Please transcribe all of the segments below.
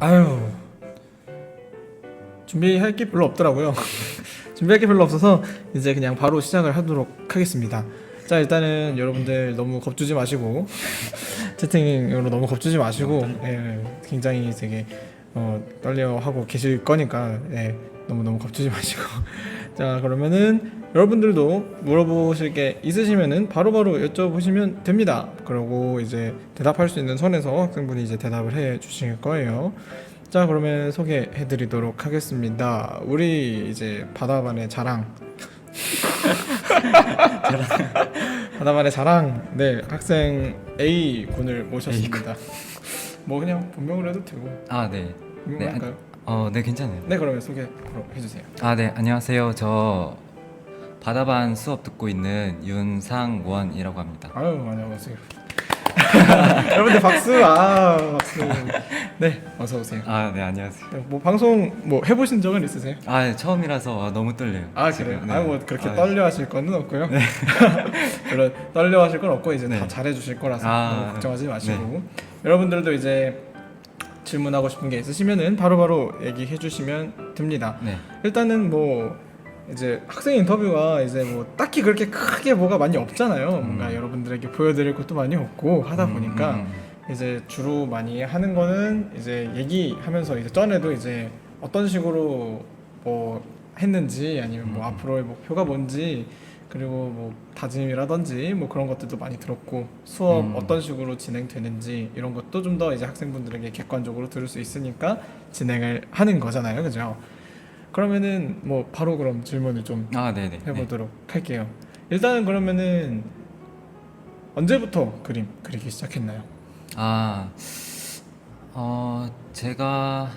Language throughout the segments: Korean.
아유 준비할 게 별로 없더라고요. 준비할 게 별로 없어서 이제 그냥 바로 시작을 하도록 하겠습니다. 자 일단은 여러분들 너무 겁주지 마시고 채팅으로 너무 겁주지 마시고 예, 굉장히 되게 어, 떨려하고 계실 거니까 예, 너무 너무 겁주지 마시고 자 그러면은 여러분들도 물어보실 게 있으시면은 바로바로 여쭤보시면 됩니다. 그리고 이제 대답할 수 있는 선에서 학생분이 이제 대답을 해 주실 거예요. 자 그러면 소개해 드리도록 하겠습니다. 우리 이제 바다반의 자랑 바다반의 자랑 네 학생 A 군을 모셨습니다. 뭐 그냥 본명으로 해도 되고 아, 네. 네, 할까요? 어, 네, 괜찮아요. 네 그러면 소개 바로 해주세요. 아, 네, 안녕하세요. 저 바다반 수업 듣고 있는 윤상원이라고 합니다. 아유 안녕하세요. 여러분들 박수 아 박수. 네 어서 오세요. 아, 네, 안녕하세요. 뭐 방송 뭐 해보신 적은 있으세요? 아, 네, 처음이라서 아, 너무 떨려요. 아 지금. 그래요? 네. 아뭐 그렇게 아, 네. 떨려하실 거는 없고요. 그런 떨려하실 건 없고 이제 다 네. 잘해주실 거라서 아, 너무 걱정하지 마시고 여러분들도 이제 질문하고 싶은 게 있으시면은 바로바로 얘기해 주시면 됩니다. 네. 일단은 뭐 이제 학생 인터뷰가 이제 뭐 딱히 그렇게 크게 뭐가 많이 없잖아요. 뭔가 음. 여러분들에게 보여드릴 것도 많이 없고 하다 음, 보니까 음, 이제 주로 많이 하는 거는 이제 얘기하면서 이제 전에도 이제 어떤 식으로 뭐 했는지 아니면 뭐 음. 앞으로의 목표가 뭔지 그리고 뭐 다짐이라든지 뭐 그런 것들도 많이 들었고 수업 음. 어떤 식으로 진행되는지 이런 것도 좀 더 이제 학생분들에게 객관적으로 들을 수 있으니까 진행을 하는 거잖아요, 그죠? 그러면은 뭐 바로 그럼 질문을 좀 아, 네, 네. 네. 해보도록 할게요. 일단은 그러면은 언제부터 그림 그리기 시작했나요? 아, 어, 제가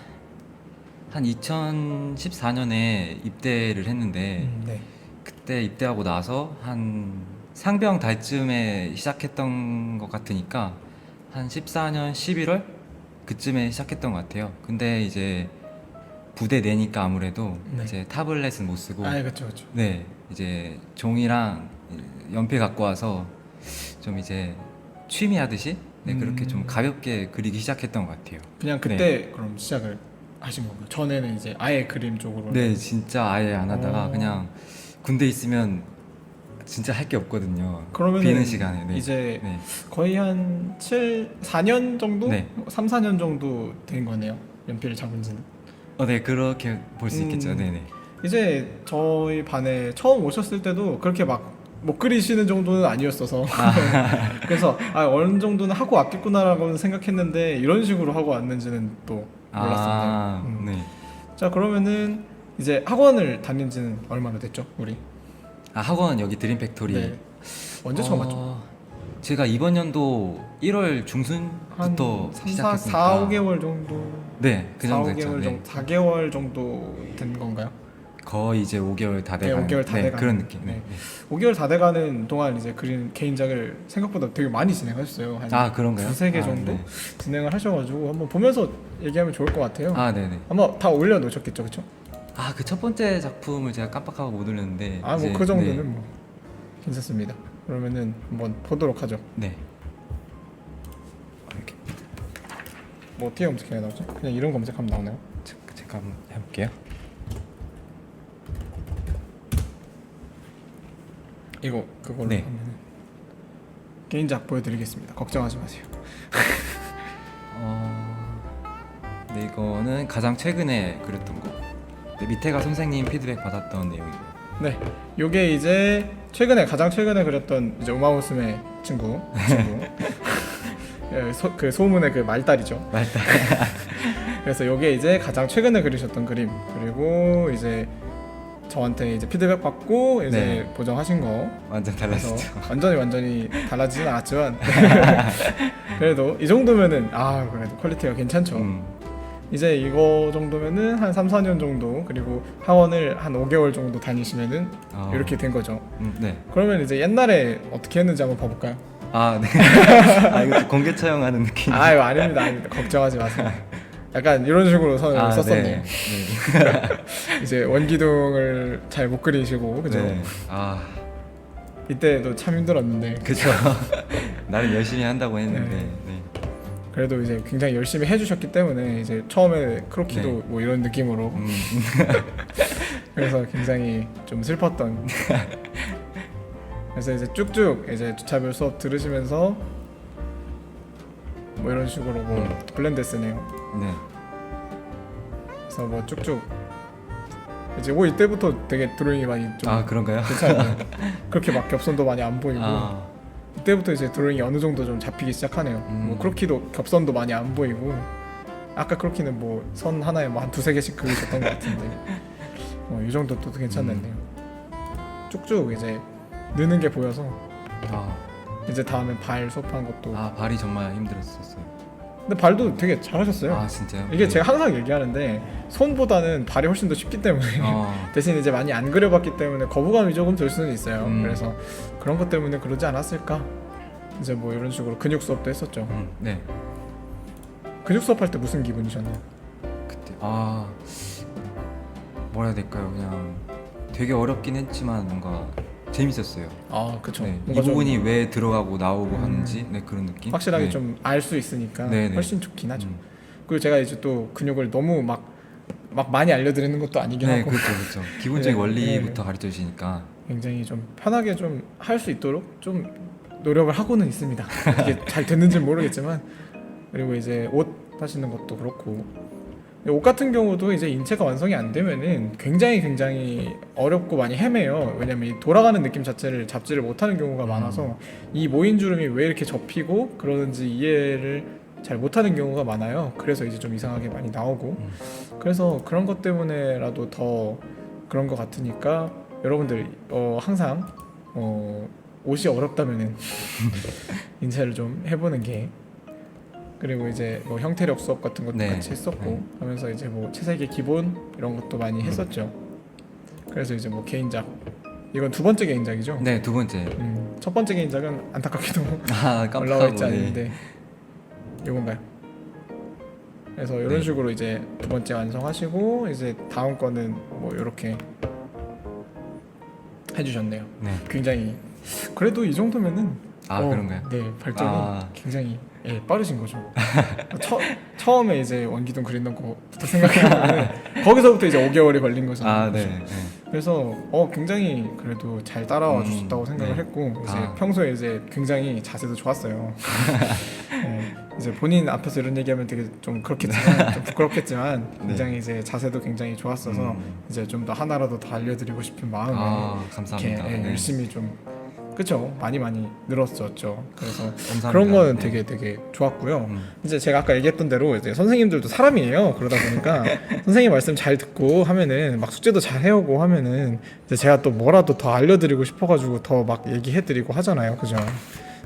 한 2014년에 입대를 했는데 음, 네. 그때 입대하고 나서 한 상병 달쯤에 시작했던 것 같으니까 한 14년 11월 그쯤에 시작했던 것 같아요. 근데 이제 부대 내니까 아무래도 네. 이제 타블렛은 못 쓰고 아, 그렇죠, 그렇죠. 네 이제 종이랑 연필 갖고 와서 좀 이제 취미 하듯이 네, 그렇게 음. 좀 가볍게 그리기 시작했던 것 같아요. 그냥 그때 그럼 시작을 하신 건가요? 전에는 이제 아예 그림 쪽으로. 네 진짜 아예 안 하다가 어. 그냥 군대 있으면 진짜 할 게 없거든요. 그러면 비는 시간에 네. 이제 네. 거의 한 7, 4년 정도? 네. 3, 4년 정도 된 거네요. 연필을 잡은 지는. 어, 네 그렇게 볼 수 있겠죠. 음. 네네. 이제 저희 반에 처음 오셨을 때도 그렇게 막 못 그리시는 정도는 아니었어서 그래서 아 어느 정도는 하고 왔겠구나라고 생각했는데 이런 식으로 하고 왔는지는 또 몰랐습니다. 아, 음. 네. 자 그러면은 이제 학원을 다닌 지는 얼마나 됐죠, 우리? 아 학원 여기 드림 팩토리. 네. 언제 처음 왔죠? 어, 제가 이번 연도 1월 한 중순 부터 3, 4, 시작했으니까. 4, 5개월 정도. 네, 그 4, 정도 됐죠. 5개월 네. 정도, 4개월 정도 된 건가요? 거의 이제 5개월 다 네, 돼가는 5개월 다 네, 돼가는. 그런 느낌. 네. 네. 5개월 다 돼가는 동안 이제 그린 개인작을 생각보다 되게 많이 진행하셨어요. 한 아 그런가요? 두세 개 아, 정도 네. 진행을 하셔가지고 한번 보면서 얘기하면 좋을 것 같아요. 아 네네. 아마 다 올려놓으셨겠죠, 그렇죠? 아 그 첫 번째 작품을 제가 깜빡하고 못 올렸는데. 아, 뭐 그 정도는 뭐 괜찮습니다. 그러면은 한번 보도록 하죠. 네. 뭐 어떻게 검색해야 나오죠? 그냥 이런 검색하면 나오나요? 자, 제가 한번 해볼게요. 이거 그걸로 네. 하면은 개인작 보여드리겠습니다. 걱정하지 마세요. 어, 네 이거는 가장 최근에 그렸던 거. 네, 밑에가 선생님 피드백 받았던 내용이고요. 네, 요게 이제 최근에 가장 최근에 그렸던 이제 우마무스메 친구 친구 예, 소, 그 소문의 그 말달이죠. 말다. 그래서 요게 이제 가장 최근에 그리셨던 그림 그리고 이제 저한테 이제 피드백 받고 이제 네. 보정하신 거 완전 그래서 달라지죠. 완전히 완전히 달라지진 않았지만 그래도 이 정도면은 아 그래도 퀄리티가 괜찮죠. 음, 이제 이거 정도면은 한 3, 4년 정도 그리고 학원을 한 5개월 정도 다니시면은 어, 이렇게 된 거죠. 음, 네. 그러면 이제 옛날에 어떻게 했는지 한번 봐볼까요? 아 네. 아 이거 좀 공개 처형하는 느낌. 아, 이거 아닙니다, 아닙니다. 걱정하지 마세요. 약간 이런 식으로 선을 아, 썼었네요. 네. 이제 원기둥을 잘 못 그리시고 그죠? 네. 아 이때도 참 힘들었는데 그죠. 나름 열심히 한다고 했는데. 네. 네. 그래도 이제 굉장히 열심히 해주셨기 때문에 이제 처음에 크로키도 네. 뭐 이런 느낌으로 음, 그래서 굉장히 좀 슬펐던 그래서 이제 쭉쭉 이제 주차별 수업 들으시면서 뭐 이런 식으로 뭐 음. 블렌데스네요 네. 그래서 뭐 쭉쭉. 이제 오 이때부터 되게 드로잉이 많이 좀 아 그런가요? 괜찮아요. 그렇게 막 겹선도 많이 안 보이고. 아, 이때부터 이제 드로잉이 어느 정도 좀 잡히기 시작하네요. 음. 뭐 크로키도 겹선도 많이 안 보이고. 아까 크로키는 뭐 선 하나에 뭐 한 두세 개씩 그리셨던 것 같은데. 어, 이 정도 또 괜찮네요. 쭉쭉 이제 느는 게 보여서 아, 이제 다음에 발 수업하는 것도 아 발이 정말 힘들었었어요. 근데 발도 되게 잘하셨어요 아 진짜요? 이게 네. 제가 항상 얘기하는데 손보다는 발이 훨씬 더 쉽기 때문에 어, 대신 이제 많이 안 그려봤기 때문에 거부감이 조금 들 수는 있어요 음. 그래서 그런 것 때문에 그러지 않았을까 이제 뭐 이런 식으로 근육 수업도 했었죠 음, 네. 근육 수업 할 때 무슨 기분이셨나요? 그때 아 뭐라 해야 될까요? 그냥 되게 어렵긴 했지만 뭔가 재밌었어요. 아 그쵸 네. 이 뭔가 좀 부분이 왜 들어가고 나오고 음. 하는지 네 그런 느낌. 확실하게 네. 좀 알 수 있으니까 네, 네. 훨씬 좋긴 하죠 음. 그리고 제가 이제 또 근육을 너무 막, 막 많이 알려드리는 것도 아니긴 네, 하고 그렇죠, 그렇죠. 기본적인 네, 원리부터 네. 가르쳐 주시니까. 굉장히 좀 편하게 좀 할 수 있도록 좀 노력을 하고는 있습니다. 이게 잘 됐는지 는 모르겠지만 그리고 이제 옷 하시는 것도 그렇고 옷 같은 경우도 이제 인체가 완성이 안 되면은 굉장히 굉장히 어렵고 많이 헤매요. 왜냐면 이 돌아가는 느낌 자체를 잡지를 못하는 경우가 많아서 이 모인 주름이 왜 이렇게 접히고 그러는지 이해를 잘 못하는 경우가 많아요. 그래서 이제 좀 이상하게 많이 나오고 음. 그래서 그런 것 때문에라도 더 그런 것 같으니까 여러분들 어, 항상 어, 옷이 어렵다면은 인체를 좀 해보는 게 그리고 이제 뭐 형태력 수업 같은 것도 네. 같이 했었고 네. 하면서 이제 뭐 채색의 기본 이런 것도 많이 음. 했었죠. 그래서 이제 뭐 개인작 이건 두 번째 개인작이죠. 네, 두 번째. 음, 첫 번째 개인작은 안타깝게도 아, 올라와 있지. 네. 않는데 이건가요? 그래서 이런 네. 식으로 이제 두 번째 완성하시고 이제 다음 거는 뭐 이렇게 해주셨네요. 네. 굉장히 그래도 이 정도면은 아, 어, 그런가요? 네 발전이 아. 굉장히 예, 빠르신 거죠. 처, 처음에 이제 원기둥 그리는 거부터 생각해보면 거기서부터 이제 5개월이 걸린 거잖아요. 아, 네. 네. 그래서 어 굉장히 그래도 잘 따라와 음, 주셨다고 생각을 네. 했고 이제 아. 평소에 이제 굉장히 자세도 좋았어요. 네, 이제 본인 앞에서 이런 얘기하면 되게 좀 그렇겠지만 좀 부끄럽겠지만 네. 굉장히 이제 자세도 굉장히 좋았어서 음. 이제 좀 더 하나라도 더 알려드리고 싶은 마음에 아, 이렇게 감사합니다. 예, 네. 열심히 좀 그쵸 많이 많이 늘었었죠. 그래서 감사합니다. 그런 거는 네. 되게 되게 좋았고요. 음. 이제 제가 아까 얘기했던 대로 이제 선생님들도 사람이에요. 그러다 보니까 선생님 말씀 잘 듣고 하면은 막 숙제도 잘 해오고 하면은 이제 제가 또 뭐라도 더 알려드리고 싶어가지고 더 막 얘기해드리고 하잖아요. 그죠?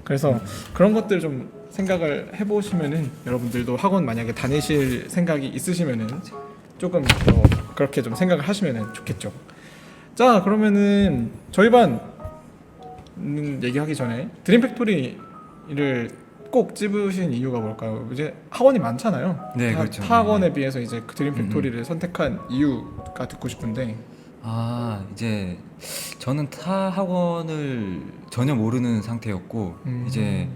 그래서 그런 것들 좀 생각을 해보시면은 여러분들도 학원 만약에 다니실 생각이 있으시면은 조금 더 그렇게 좀 생각을 하시면은 좋겠죠. 자 그러면은 저희 반 음, 얘기하기 전에 드림팩토리를 꼭 집으신 이유가 뭘까요? 이제 학원이 많잖아요. 네, 타, 그렇죠. 타 학원에 네. 비해서 이제 그 드림팩토리를 선택한 이유가 듣고 싶은데. 아 이제 저는 타 학원을 전혀 모르는 상태였고 음. 이제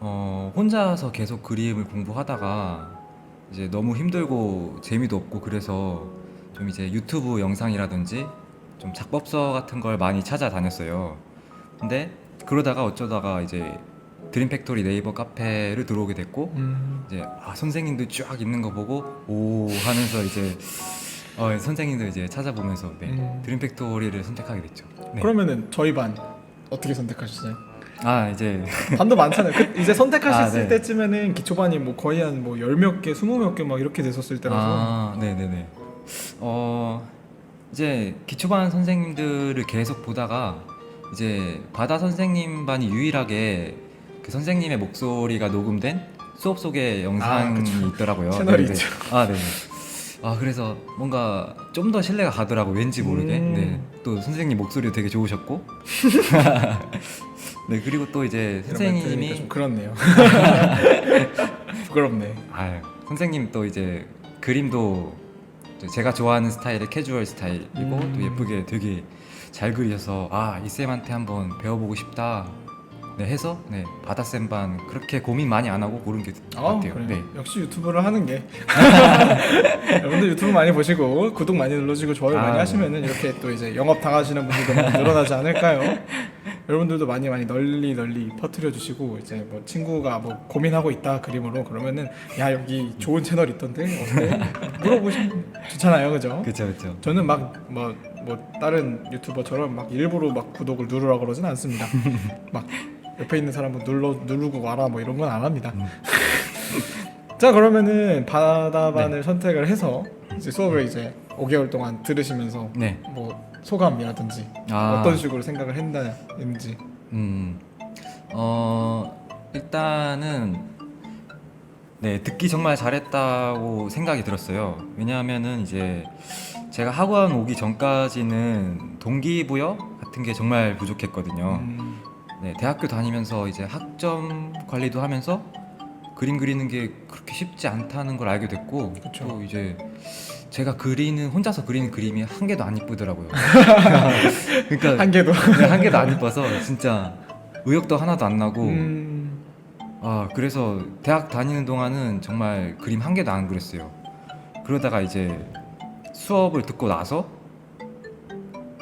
어, 혼자서 계속 그림을 공부하다가 이제 너무 힘들고 재미도 없고 그래서 좀 이제 유튜브 영상이라든지 좀 작법서 같은 걸 많이 찾아다녔어요. 근데 그러다가 어쩌다가 이제 드림팩토리 네이버 카페를 들어오게 됐고 음. 이제 아, 선생님들 쫙 있는 거 보고 오 하면서 이제 어, 선생님들 이제 찾아보면서 네, 음. 드림팩토리를 선택하게 됐죠. 네. 그러면은 저희 반 어떻게 선택하셨어요? 아 이제 반도 많잖아요. 그 이제 선택하셨을 아, 네. 때쯤에는 기초반이 뭐 거의 한 뭐 열 몇 개, 스무 몇 개 막 이렇게 됐었을 때라서. 아 네네네. 어 이제 기초반 선생님들을 계속 보다가 이제 바다 선생님 반이 유일하게 그 선생님의 목소리가 녹음된 수업 속의 영상이 그쵸. 있더라고요. 채널이 네 네. 있죠. 아 네. 아 그래서 뭔가 좀 더 신뢰가 가더라고 왠지 모르게. 음. 네. 또 선생님 목소리도 되게 좋으셨고. 네 그리고 또 이제 이런 선생님이 좀 그렇네요. 부끄럽네. 아 선생님 또 이제 그림도 제가 좋아하는 스타일의 캐주얼 스타일이고 음. 또 예쁘게 되게 잘 그리셔서 아 이 쌤한테 한번 배워보고 싶다 네, 해서 네, 바다쌤 반 그렇게 고민 많이 안 하고 고른 게 아, 같아요. 그래요? 네. 역시 유튜브를 하는 게 여러분들 유튜브 많이 보시고 구독 많이 눌러주고 좋아요 많이 아, 하시면은 이렇게 또 이제 영업 당하시는 분들도 많이 늘어나지 않을까요? 여러분들도 많이 많이 널리 널리 퍼뜨려 주시고 이제 뭐 친구가 뭐 고민하고 있다 그림으로 그러면은 야 여기 좋은 채널 있던데 어때? 물어보시면 좋잖아요, 그죠? 그렇죠, 그렇죠. 저는 막 뭐 뭐 다른 유튜버처럼 막 일부러 막 구독을 누르라 그러진 않습니다. 막 옆에 있는 사람은 눌러 누르고 와라 뭐 이런 건 안 합니다. 음. 자 그러면은 바다반을 네. 선택을 해서 이제 수업을 이제 5개월 동안 들으시면서 네. 뭐 소감이라든지 아. 어떤 식으로 생각을 했나는지 음, 어, 일단은, 네, 듣기 정말 잘했다고 생각이 들었어요. 왜냐하면은 이제 제가 학원 오기 전까지는 동기부여 같은 게 정말 부족했거든요. 음, 네, 대학교 다니면서 이제 학점 관리도 하면서 그림 그리는 게 그렇게 쉽지 않다는 걸 알게 됐고 그쵸. 또 이제 제가 그리는 혼자서 그리는 그림이 한 개도 안 이쁘더라고요. 그러니까 한 개도 네, 한 개도 안 이뻐서 진짜 의욕도 하나도 안 나고 음, 아 그래서 대학 다니는 동안은 정말 그림 한 개도 안 그렸어요. 그러다가 이제 수업을 듣고 나서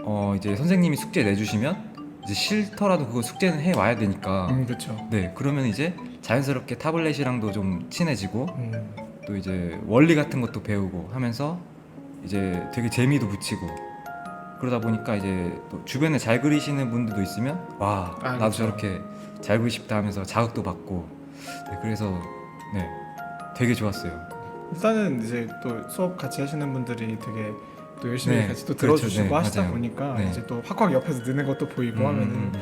어 이제 선생님이 숙제 내주시면 이제 싫더라도 그거 숙제는 해 와야 되니까 음 그렇죠. 네 그러면 이제 자연스럽게 타블렛이랑도 좀 친해지고 음, 또 이제 원리 같은 것도 배우고 하면서 이제 되게 재미도 붙이고 그러다 보니까 이제 또 주변에 잘 그리시는 분들도 있으면 와 아, 나도 그쵸. 저렇게 잘 그리고 싶다 하면서 자극도 받고 네, 그래서 네 되게 좋았어요. 일단은 이제 또 수업 같이 하시는 분들이 되게 또 열심히 네, 같이 또 그렇죠. 들어주시고 네, 하시다 맞아요. 보니까 네. 이제 또 확확 옆에서 느는 것도 보이고 음, 하면은 음,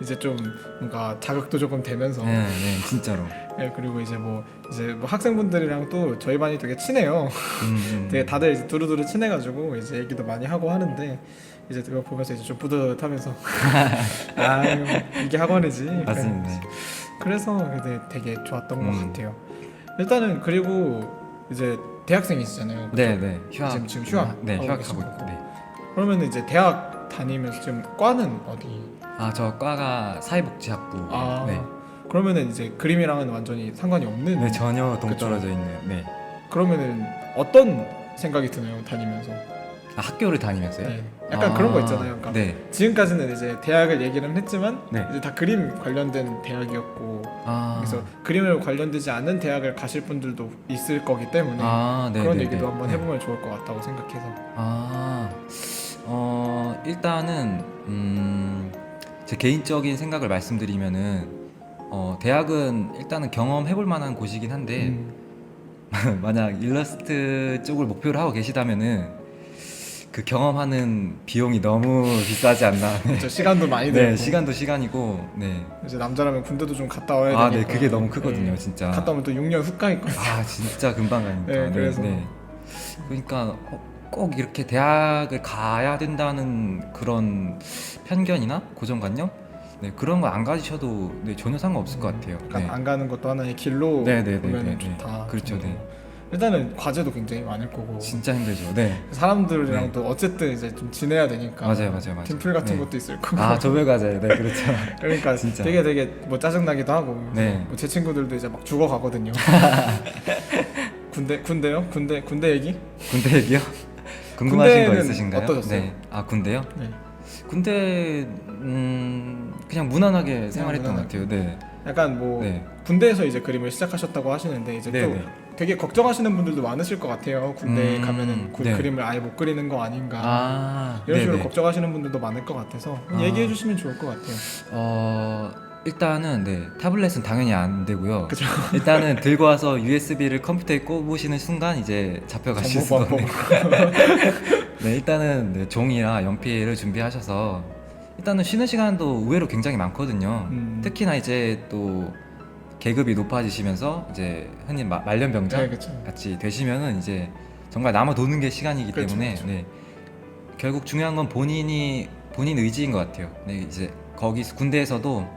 이제 좀 뭔가 자극도 조금 되면서 네, 네 진짜로. 예, 그리고 이제 뭐 이제 뭐 학생분들이랑 또 저희 반이 되게 친해요. 음, 음. 되게 다들 이제 두루두루 친해가지고 이제 얘기도 많이 하고 하는데 이제 그거 보면서 이제 좀 뿌듯하면서 아 이게 학원이지. 맞습니다. 네. 그래서 되게, 되게 좋았던 것 음. 같아요. 일단은 그리고 이제 대학생이시잖아요. 네, 네. 휴학. 지금- 지금 휴학 네, 하고 휴학하고 있고. 네. 그러면 이제 대학 다니면서 지금 과는 어디? 아, 저 과가 사회복지학부. 아 네. 그러면은 이제 그림이랑은 완전히 상관이 없는. 네, 전혀. 동떨어져 있는. 네. 그러면은 어떤 생각이 드나요 다니면서? 아, 학교를 다니면서요? 네. 약간 아, 그런 거 있잖아요. 그러니까 네. 지금까지는 이제 대학을 얘기는 했지만 네. 이제 다 그림 관련된 대학이었고 아. 그래서 그림을 관련되지 않은 대학을 가실 분들도 있을 거기 때문에 아, 네. 그런 네, 얘기도 네. 한번 네. 해보면 좋을 것 같다고 생각해서 아, 어, 일단은, 음, 제 개인적인 생각을 말씀드리면은, 어, 대학은 일단은 경험해볼 만한 곳이긴 한데, 음, 만약 일러스트 쪽을 목표로 하고 계시다면은, 그 경험하는 비용이 너무 비싸지 않나. 네, 저 시간도 많이 들고 네, 시간도 시간이고, 네. 이제 남자라면 군대도 좀 갔다 와야 아, 네, 되니까 그게 너무 크거든요, 네. 진짜. 갔다 오면 또 6년 후가 있거든요 아, 진짜 금방 가니까. 네, 그래서. 그러니까 어, 꼭 이렇게 대학을 가야 된다는 그런 편견이나 고정관념 네, 그런 거 안 가지셔도 네, 전혀 상관없을 것 같아요. 네. 안 가는 것도 하나의 길로 네, 네, 네, 보면 네, 네. 좋다 그렇죠. 네. 일단은 과제도 굉장히 많을 거고 진짜 힘들죠. 네. 사람들이랑 네. 또 어쨌든 이제 좀 지내야 되니까 맞아요, 맞아요, 맞아요. 팀플 같은 네. 것도 있을 거고 아, 조별 과제. 네, 그렇죠. 그러니까 진짜. 되게 되게 뭐 짜증 나기도 하고 네. 뭐제 친구들도 이제 막 죽어 가거든요. 군대 군대요? 군대 군대 얘기? 군대 얘기요? 궁금하신 거 군대는 있으신가요? 어떠셨어요? 네. 아, 군대요? 네. 군대 음, 그냥 무난하게 생활했던 것 무난하게. 같아요. 네. 약간 뭐 네. 군대에서 이제 그림을 시작하셨다고 하시는데 이제 네, 또 네. 되게 걱정하시는 분들도 많으실 것 같아요. 군대 에 음, 가면은 그 네. 그림을 아예 못 그리는 거 아닌가 아, 이런 식으로 네네. 걱정하시는 분들도 많을 것 같아서 아. 얘기해 주시면 좋을 것 같아요. 어 일단은 네 타블렛은 당연히 안 되고요. 그죠? 일단은 들고 와서 USB를 컴퓨터에 꼽으시는 순간 이제 잡혀가실 수가 정보 없네요. 네 일단은 네, 종이나 연필을 준비하셔서 일단은 쉬는 시간도 의외로 굉장히 많거든요. 음. 특히나 이제 또 계급이 높아지시면서 이제 흔히 마- 말년병자 네, 그렇죠. 같이 되시면은 이제 정말 남아 도는 게 시간이기 그렇죠, 때문에 그렇죠. 네. 결국 중요한 건 본인이 본인 의지인 것 같아요. 네, 이제 거기 군대에서도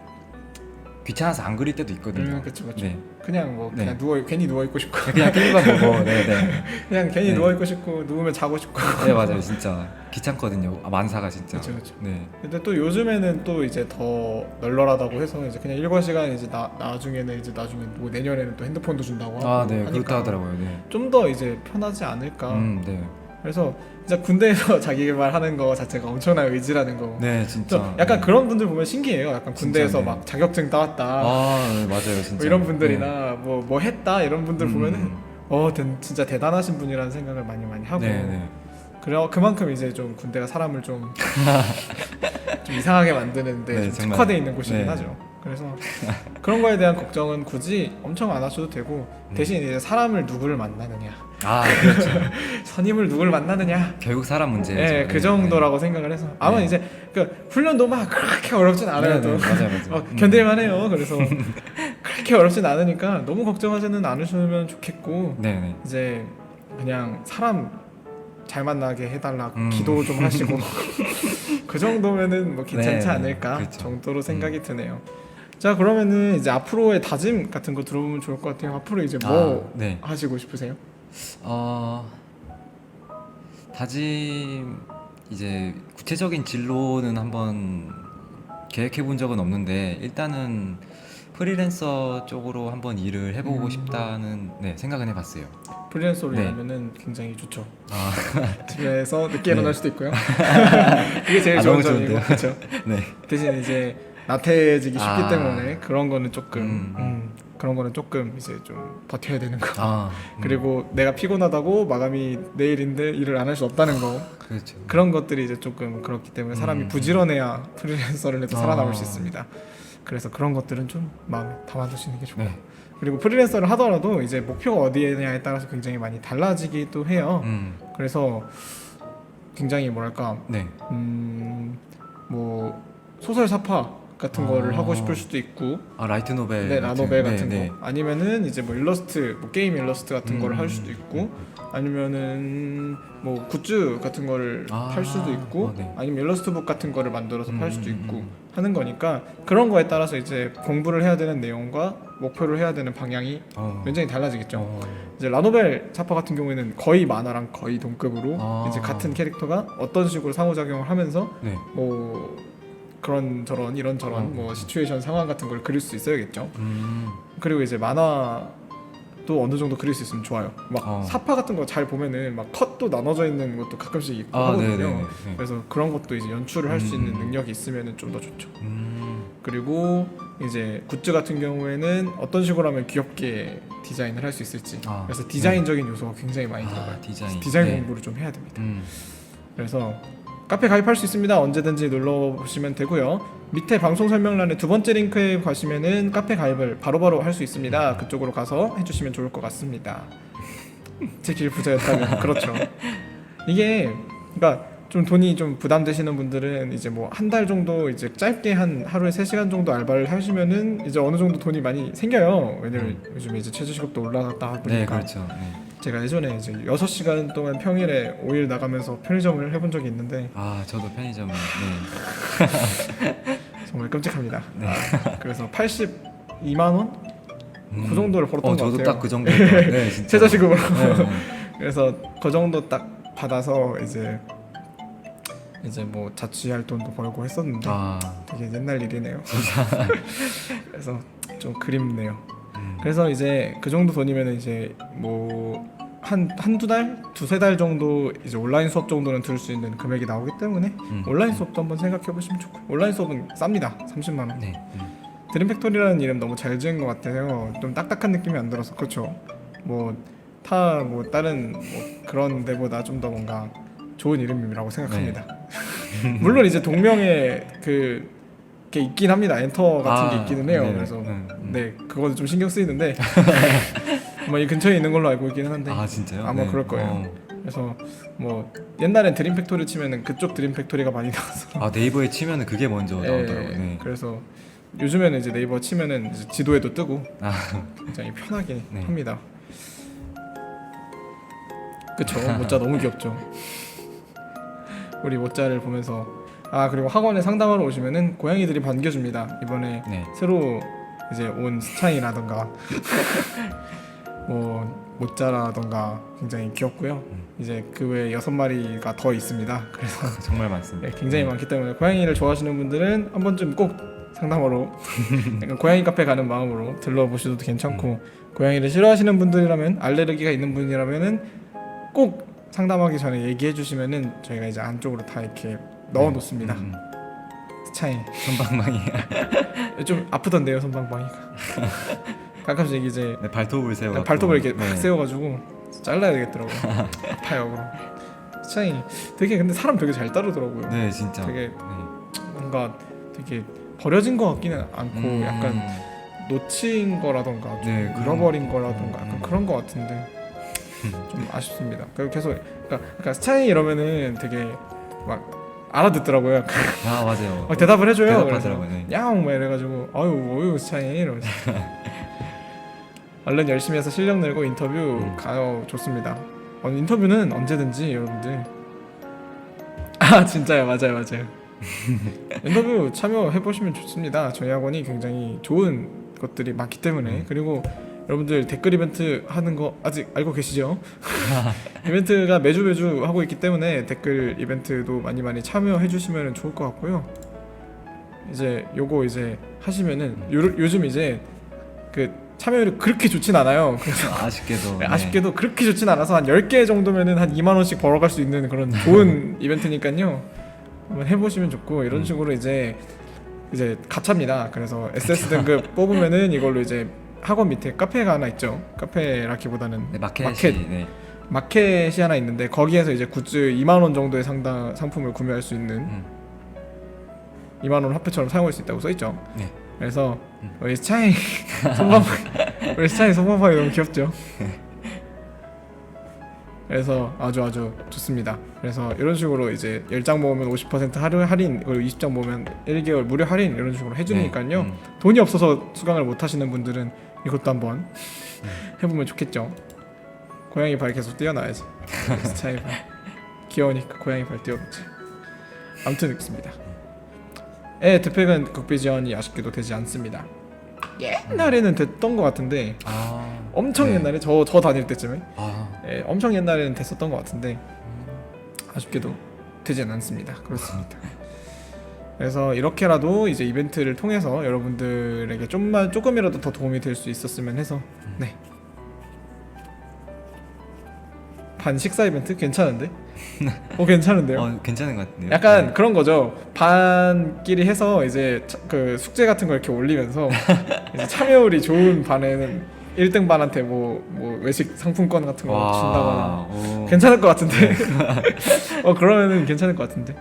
귀찮아서 안 그릴 때도 있거든요. 음, 그쵸, 그쵸. 네. 그냥 뭐 네. 그냥 누워 괜히 누워 있고 싶고 그냥 TV만 보고 네, 네. 그냥 괜히 네. 누워 있고 싶고 누우면 자고 싶고 네 맞아요 진짜 귀찮거든요 아, 만사가 진짜 그쵸, 그쵸. 네 근데 또 요즘에는 또 이제 더 널널하다고 해서 이제 그냥 일과 시간 이제 나 나중에는 이제 나중에 뭐 내년에는 또 핸드폰도 준다고 하고 아, 네, 하니까 그렇다 하더라고요. 네. 좀 더 이제 편하지 않을까. 음, 네. 그래서 진짜 군대에서 자기 개발하는 거 자체가 엄청난 의지라는 거. 네, 진짜. 저 약간 네. 그런 분들 보면 신기해요. 약간 군대에서 진짜, 네. 막 자격증 따왔다. 아, 네, 맞아요, 진짜. 뭐 이런 네. 분들이나 뭐뭐 했다 이런 분들 음, 보면은 어 대- 진짜 대단하신 분이라는 생각을 많이 많이 하고 네, 네. 그래 그만큼 이제 좀 군대가 사람을 좀, 좀 이상하게 만드는데 네. 특화돼 있는 곳이긴 네. 하죠. 그래서 그런 거에 대한 걱정은 굳이 엄청 안 하셔도 되고 음. 대신 이제 사람을 누구를 만나느냐, 아, 그렇죠. 선임을 누구를 만나느냐, 결국 사람 문제죠. 예, 그 정도라고 생각을 해서 아마 네. 이제 그 훈련도 막 그렇게 어렵진 않아요. 네, 또 네, 맞아요, 맞아요. 어, 음. 견딜만해요. 그래서 그렇게 어렵진 않으니까 너무 걱정하지는 않으시면 좋겠고 네, 네. 이제 그냥 사람 잘 만나게 해달라 음. 기도 좀 하시고 그 정도면은 뭐 괜찮지 네, 않을까 그렇죠. 정도로 생각이 드네요. 자 그러면은 이제 앞으로의 다짐 같은 거 들어보면 좋을 것 같아요. 앞으로 이제 뭐 아, 네. 하시고 싶으세요? 어, 다짐 이제 구체적인 진로는 한번 계획해 본 적은 없는데 일단은 프리랜서 쪽으로 한번 일을 해보고 음. 싶다는 네, 생각은 해봤어요. 프리랜서로 네. 일하면은 굉장히 좋죠. 아, 집에서 늦게 네. 일어날 수도 있고요. 그게 제일 아, 좋은 너무 점이고 좋은데요? 그렇죠. 네. 대신 이제 나태해지기 쉽기 아. 때문에 그런 거는 조금 음. 음, 그런 거는 조금 이제 좀 버텨야 되는 거. 아, 음, 그리고 내가 피곤하다고 마감이 내일인데 일을 안 할 수 없다는 거 그렇죠. 그런 것들이 이제 조금 그렇기 때문에 사람이 음. 부지런해야 프리랜서를 해도 아. 살아남을 수 있습니다. 그래서 그런 것들은 좀 마음에 담아두시는 게 좋고 네. 그리고 프리랜서를 하더라도 이제 목표가 어디에냐에 따라서 굉장히 많이 달라지기도 해요. 음, 그래서 굉장히 뭐랄까 네. 음 뭐 소설 사파 같은 아. 거를 하고 싶을 수도 있고 아 라이트 노벨 네, 라노벨 같은 네, 거 아니면은 이제 뭐 일러스트 뭐 게임 일러스트 같은 음. 거를 할 수도 있고 아니면은 뭐 굿즈 같은 거를 아, 팔 수도 있고 어, 네. 아니면 일러스트북 같은 거를 만들어서 팔 수도 음, 있고 음, 하는 거니까 그런 거에 따라서 이제 공부를 해야 되는 내용과 목표를 해야 되는 방향이 어. 굉장히 달라지겠죠. 어. 이제 라노벨 사파 같은 경우에는 거의 만화랑 거의 동급으로 아. 이제 같은 캐릭터가 어떤 식으로 상호작용을 하면서 네. 뭐 그런 저런 이런 저런 어. 뭐 시츄에이션 상황 같은 걸 그릴 수 있어야겠죠. 음. 그리고 이제 만화도 어느 정도 그릴 수 있으면 좋아요. 막 어. 사파 같은 거 잘 보면은 막 컷도 나눠져 있는 것도 가끔씩 있고 아, 하거든요. 네, 네, 네. 네. 그래서 그런 것도 이제 연출을 할 수 있는 음. 능력이 있으면은 좀 더 좋죠. 음. 그리고 이제 굿즈 같은 경우에는 어떤 식으로 하면 귀엽게 디자인을 할 수 있을지. 아, 그래서 디자인적인 요소가 굉장히 많이 아, 들어가요. 디자인. 디자인 네. 공부를 좀 해야 됩니다. 음. 그래서 카페 가입할 수 있습니다. 언제든지 눌러 보시면 되고요. 밑에 방송 설명란에 두 번째 링크에 가시면은 카페 가입을 바로바로 할 수 있습니다. 그쪽으로 가서 해주시면 좋을 것 같습니다. 제길 부자였다면 그렇죠. 이게 그러니까 좀 돈이 좀 부담되시는 분들은 이제 뭐 한 달 정도 이제 짧게 한 하루에 3시간 정도 알바를 하시면은 이제 어느 정도 돈이 많이 생겨요. 왜냐면 요즘 이제 최저시급도 올라갔다 보니까 네, 그렇죠. 네. 제가 예전에 이제 6시간 동안 평일에 5일 나가면서 편의점을 해본 적이 있는데 아, 저도 편의점을 네. 정말 끔찍합니다. 네. 아, 그래서 82만 원? 음. 그 정도를 벌었던 어, 것 저도 같아요. 딱그 정도. 네, 진짜. 최저시급으로. 네, 네. 그래서 그 정도 딱 받아서 이제 이제 뭐 자취할 돈도 벌고 했었는데 아. 되게 옛날 일이네요. 그래서 좀 그립네요. 음. 그래서 이제 그 정도 돈이면 이제 뭐 한 한두 달, 두세 달 정도 이제 온라인 수업 정도는 들을 수 있는 금액이 나오기 때문에 음. 온라인 수업도 한번 생각해 보시면 좋고 온라인 수업은 쌉니다. 30만 원. 네. 음. 드림팩토리라는 이름 너무 잘 지은 것 같아요. 좀 딱딱한 느낌이 안 들어서 그렇죠. 뭐 타 뭐 다른 뭐 그런 데보다 좀 더 뭔가 좋은 이름이라고 생각합니다. 물론 이제 동명의 그 게 있긴 합니다. 엔터 같은 아, 게 있기는 해요. 네. 그래서 음, 음. 네 그것도 좀 신경 쓰이는데 뭐이 근처에 있는 걸로 알고 있기는 한데 아, 진짜요? 아마 그럴 거예요. 그래서 뭐 옛날엔 드림 팩토리 치면은 그쪽 드림 팩토리가 많이 나와서 아, 네이버에 치면은 그게 먼저 예, 나오더라고요. 네. 그래서 요즘에는 이제 네이버 치면은 이제 지도에도 뜨고 아, 굉장히 편하게 네. 합니다. 그쵸 모짜 너무 귀엽죠. 우리 모짜를 보면서 아 그리고 학원에 상담하러 오시면은 고양이들이 반겨줍니다. 이번에 네. 새로 이제 온 스차이라던가 뭐 모짜라던가 굉장히 귀엽고요. 이제 그 외에 여섯 마리가 더 있습니다. 그래서 정말 많습니다. 네, 굉장히 많기 때문에 고양이를 좋아하시는 분들은 한 번쯤 꼭 상담하러 약간 고양이 카페 가는 마음으로 들러보셔도 괜찮고 고양이를 싫어하시는 분들이라면 알레르기가 있는 분이라면은 꼭 상담하기 전에 얘기해 주시면은 저희가 이제 안쪽으로 다 이렇게 넣어 놓습니다. 음, 차이 손방망이. 좀 아프던데요 손방망이가 가끔씩 이제 네, 발톱을 세워. 발톱을 이렇게 네. 팍 세워가지고 잘라야 되겠더라고요. 아파요 그럼. 차이 되게 근데 사람 되게 잘 따르더라고요. 네, 진짜. 되게 네. 뭔가 되게 버려진 것 같기는 않고 음, 약간 놓친 거라던가 좀 네, 잃어버린 거라던가 약간 음. 그런 것 같은데 좀 아쉽습니다. 그리고 계속 그러니까, 그러니까 스차이 이러면은 되게 막 알아듣더라고요. 아 맞아요. 막 대답을 해줘요. 대답하더라고요. 네. 야옹 막 이래가지고 아유 어유 스차이 이러면서 얼른 열심히 해서 실력 늘고 인터뷰 음. 가요 좋습니다. 어, 인터뷰는 언제든지 여러분들 아 진짜요 맞아요 맞아요 인터뷰 참여해 보시면 좋습니다. 저희 학원이 굉장히 좋은 것들이 많기 때문에 음. 그리고 여러분들 댓글 이벤트 하는 거 아직 알고 계시죠? 이벤트가 매주 매주 하고 있기 때문에 댓글 이벤트도 많이 많이 참여해 주시면 좋을 것 같고요. 이제 요거 이제 하시면은 요, 요즘 이제 그 참여율이 그렇게 좋진 않아요. 그래서 아쉽게도. 네. 아쉽게도 그렇게 좋진 않아서 한 10개 정도면은 한 2만 원씩 벌어갈 수 있는 그런 좋은 이벤트니까요. 한번 해 보시면 좋고 이런 음. 식으로 이제 이제 가차입니다. 그래서 SS 등급 뽑으면은 이걸로 이제 학원 밑에 카페가 하나 있죠. 카페라기보다는 네, 마켓이 마켓. 네. 마켓이 하나 있는데 거기에서 이제 굿즈 2만 원 정도의 상당 상품을 구매할 수 있는 음. 2만 원 화폐처럼 사용할 수 있다고 써 있죠. 네. 그래서 음. 우리 스차이 손방망이 우리 스차이 손방망이 너무 귀엽죠. 그래서 아주 아주 좋습니다. 그래서 이런 식으로 이제 10장 모으면 50% 할인, 할인 그리고 20장 모으면 1개월 무료 할인 이런 식으로 해주니까요. 네. 음. 돈이 없어서 수강을 못 하시는 분들은 이것도 한번 음. 해보면 좋겠죠. 고양이 발 계속 띄어놔야지. 스차이 발 귀여우니까 고양이 발 띄워놓지. 아무튼 있습니다. 예, 득팩은 극비 지원이 아쉽게도 되지 않습니다. 옛날에는 됐던 것 같은데 아. 엄청 네. 옛날에 저 저 다닐 때쯤에 아. 예, 엄청 옛날에는 됐었던 것 같은데 아쉽게도 되진 않습니다. 그렇습니다. 그래서 이렇게라도 이제 이벤트를 통해서 여러분들에게 좀만 조금이라도 더 도움이 될 수 있었으면 해서 네. 반 식사 이벤트 괜찮은데? 어 괜찮은데요? 어, 괜찮은 것 같은데요. 약간 네. 그런 거죠. 반끼리 해서 이제 차- 그 숙제 같은 걸 이렇게 올리면서 이제 참여율이 좋은 반에는 1등 반한테 뭐, 뭐 외식 상품권 같은 거 와. 준다거나 오. 괜찮을 것 같은데. 어 그러면은 괜찮을 것 같은데.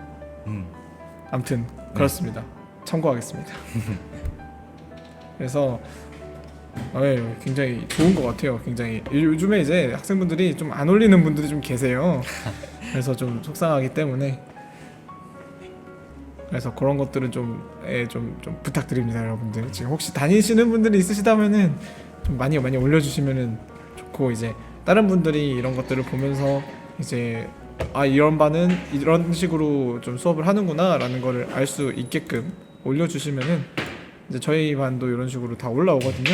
음. 아무튼 그렇습니다. 참고하겠습니다. 그래서 어, 예, 굉장히 좋은 것 같아요. 굉장히 요즘에 이제 학생분들이 좀 안 올리는 분들이 좀 계세요. 그래서 좀 속상하기 때문에 그래서 그런 것들은 좀, 예, 좀, 좀 부탁드립니다, 여러분들. 지금 혹시 다니시는 분들이 있으시다면은 좀 많이 많이 올려주시면은 좋고 이제 다른 분들이 이런 것들을 보면서 이제 아 이런 반은 이런 식으로 좀 수업을 하는구나라는 거를 알 수 있게끔 올려주시면은 이제 저희 반도 이런 식으로 다 올라오거든요.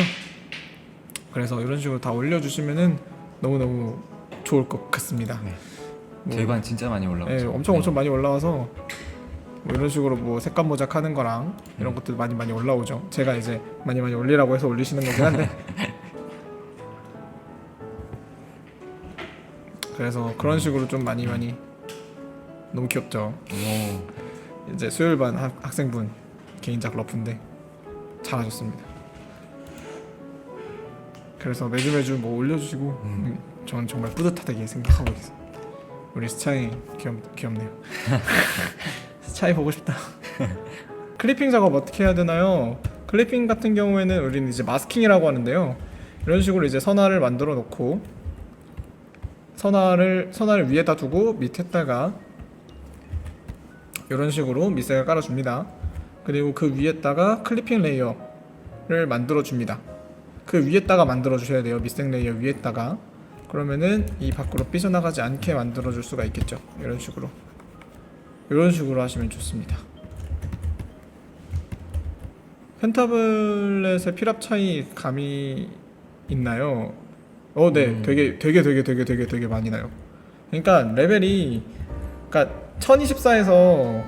그래서 이런 식으로 다 올려주시면은 너무 너무 좋을 것 같습니다. 네. 뭐, 저희 반 진짜 많이 올라오죠. 예, 엄청 네. 엄청 많이 올라와서 뭐 이런 식으로 뭐 색감 모작 하는 거랑 이런 음. 것들 많이 많이 올라오죠. 제가 이제 많이 많이 올리라고 해서 올리시는 거긴 한데. 그래서 그런 식으로 좀 많이 많이 너무 귀엽죠. 오. 이제 수요일 반 학, 학생분 개인작 러프인데 잘하셨습니다. 그래서 매주 매주 뭐 올려주시고 음. 음, 저는 정말 뿌듯하게 생각하고 있어요. 우리 스차이 귀엽, 귀엽네요. 스차이 보고 싶다. 클리핑 작업 어떻게 해야 되나요? 클리핑 같은 경우에는 우리는 이제 마스킹이라고 하는데요. 이런 식으로 이제 선화를 만들어 놓고 선화를 선화를 위에다 두고 밑에다가 이런 식으로 밑색을 깔아줍니다. 그리고 그 위에다가 클리핑 레이어를 만들어 줍니다. 그 위에다가 만들어 주셔야 돼요. 밑색 레이어 위에다가 그러면은 이 밖으로 삐져나가지 않게 만들어 줄 수가 있겠죠. 이런 식으로 이런 식으로 하시면 좋습니다. 펜타블렛의 필압 차이 감이 있나요? 어, 네, 음. 되게 되게 되게 되게 되게 되게 많이 나요. 그러니까 레벨이 그러니까 1024에서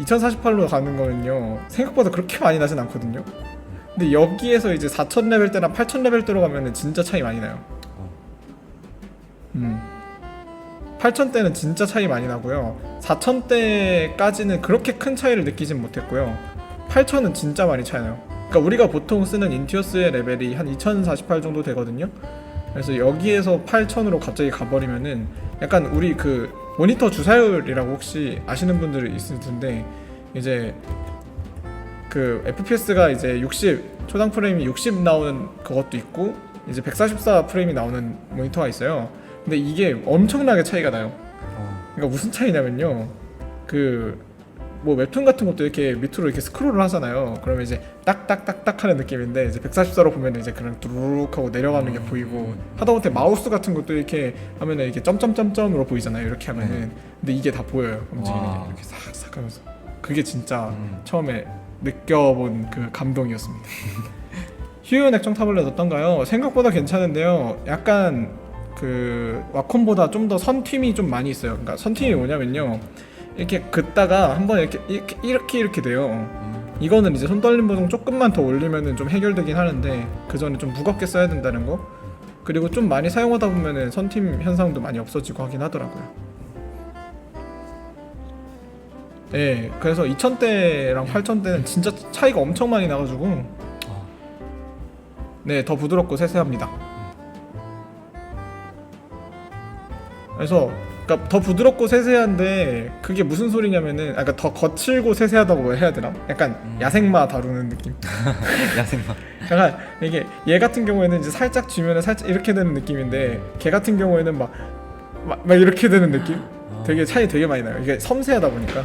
2048로 가는 거는요 생각보다 그렇게 많이 나진 않거든요. 근데 여기에서 이제 4000 레벨 때랑 8000 레벨 때로 가면은 진짜 차이 많이 나요. 어. 음. 8000 때는 진짜 차이 많이 나고요. 4000 때까지는 그렇게 큰 차이를 느끼진 못했고요. 8000은 진짜 많이 차이 나요. 그러니까 우리가 보통 쓰는 인티어스의 레벨이 한 2048 정도 되거든요. 그래서 여기에서 8000으로 갑자기 가버리면은 약간 우리 그 모니터 주사율이라고 혹시 아시는 분들이 있을 텐데 이제 그 FPS가 이제 60 초당 프레임이 60 나오는 그것도 있고 이제 144 프레임이 나오는 모니터가 있어요. 근데 이게 엄청나게 차이가 나요. 어. 그러니까 무슨 차이냐면요. 그 뭐 웹툰 같은 것도 이렇게 밑으로 이렇게 스크롤을 하잖아요. 그러면 이제 딱딱딱딱 하는 느낌인데 이제 144로 보면 이제 그냥 두루룩 하고 내려가는 게 음. 보이고 하다못해 마우스 같은 것도 이렇게 하면은 이렇게 점점점점으로 보이잖아요. 이렇게 하면은 네. 근데 이게 다 보여요. 움직이는 게 와. 이렇게 싹싹 하면서 그게 진짜 음. 처음에 느껴본 그 감동이었습니다. 휴연 액정 타블렛 어떤가요? 생각보다 괜찮은데요. 약간 그 와콤보다 좀 더 선팀이 좀 많이 있어요. 그러니까 선팀이 뭐냐면요. 이렇게 긋다가 한번 이렇게 이렇게 이렇게, 이렇게 돼요. 음. 이거는 이제 손떨림 보정 조금만 더 올리면은 좀 해결되긴 하는데 그 전에 좀 무겁게 써야 된다는 거. 그리고 좀 많이 사용하다 보면은 선팀 현상도 많이 없어지고 하긴 하더라고요. 네, 그래서 2000대랑 8000대는 진짜 차이가 엄청 많이 나가지고 어. 네, 더 부드럽고 세세합니다. 그래서 그러니까 더 부드럽고 세세한데 그게 무슨 소리냐면은 아, 그러니까 더 거칠고 세세하다고 해야 되나? 약간 음. 야생마 다루는 느낌. 야생마. 약간 이게 얘 같은 경우에는 이제 살짝 쥐면은 살짝 이렇게 되는 느낌인데 걔 같은 경우에는 막 막, 막 이렇게 되는 느낌. 어. 되게 차이 되게 많이 나요. 이게 섬세하다 보니까.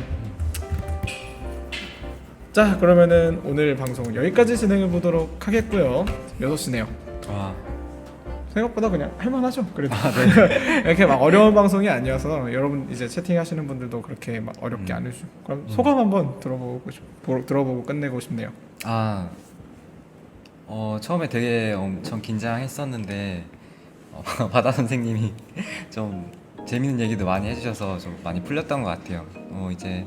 자, 그러면은 오늘 방송 여기까지 진행해 보도록 하겠고요. 6시네요. 와. 생각보다 그냥 할만하죠. 그래도 아, 네. 이렇게 막 어려운 방송이 아니어서 여러분 이제 채팅하시는 분들도 그렇게 막 어렵게 음. 안 해주시고 그럼 소감 한번 들어보고 싶, 보- 들어보고 끝내고 싶네요. 아, 어, 처음에 되게 엄청 긴장했었는데 어, 바다 선생님이 좀 재밌는 얘기도 많이 해주셔서 좀 많이 풀렸던 것 같아요. 어, 이제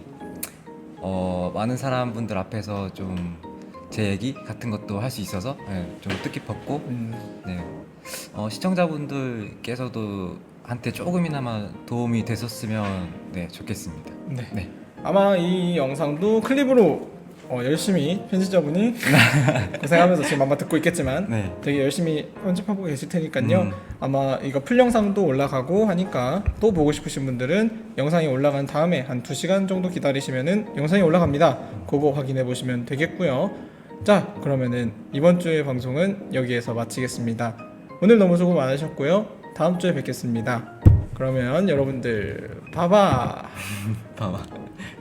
어, 많은 사람분들 앞에서 좀 제 얘기 같은 것도 할 수 있어서 네, 좀 뜻깊었고 음, 네. 어, 시청자분들께서도 한테 조금이나마 도움이 됐었으면 네, 좋겠습니다. 네. 네. 아마 이 영상도 클립으로 어, 열심히 편집자분이 고생하면서 지금 아마 듣고 있겠지만 네. 되게 열심히 편집하고 계실 테니까요. 음. 아마 이거 풀 영상도 올라가고 하니까 또 보고 싶으신 분들은 영상이 올라간 다음에 한 2시간 정도 기다리시면은 영상이 올라갑니다. 그거 확인해 보시면 되겠고요. 자, 그러면은 이번 주의 방송은 여기에서 마치겠습니다. 오늘 너무 수고 많으셨고요. 다음 주에 뵙겠습니다. 그러면 여러분들 봐봐. 봐봐.